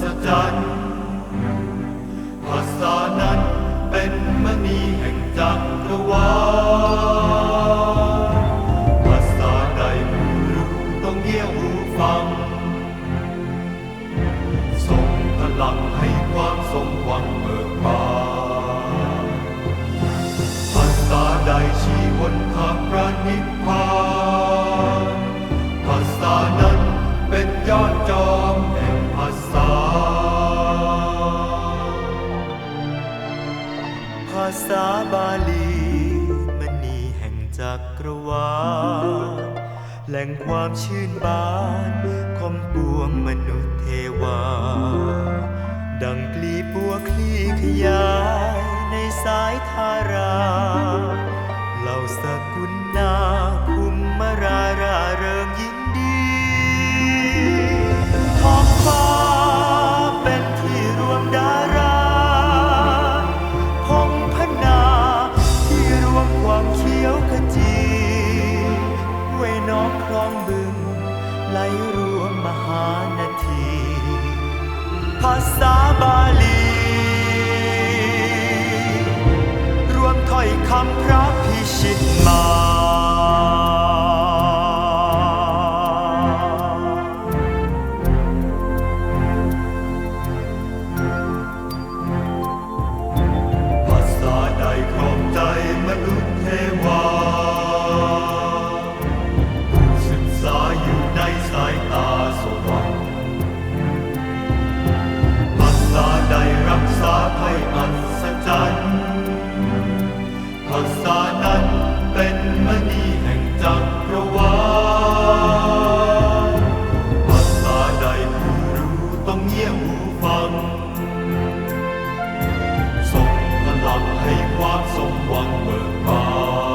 ศจรรย์ภาษานั้นเป็นมณีแห่งจักร จักรวาลแหล่งความชื่นบานของปวงมนุษย์เทวา ดังกลีบัวคลีขยา ภาษาบาลี รวมถ้อยคำพระพิชิตมา 送往远方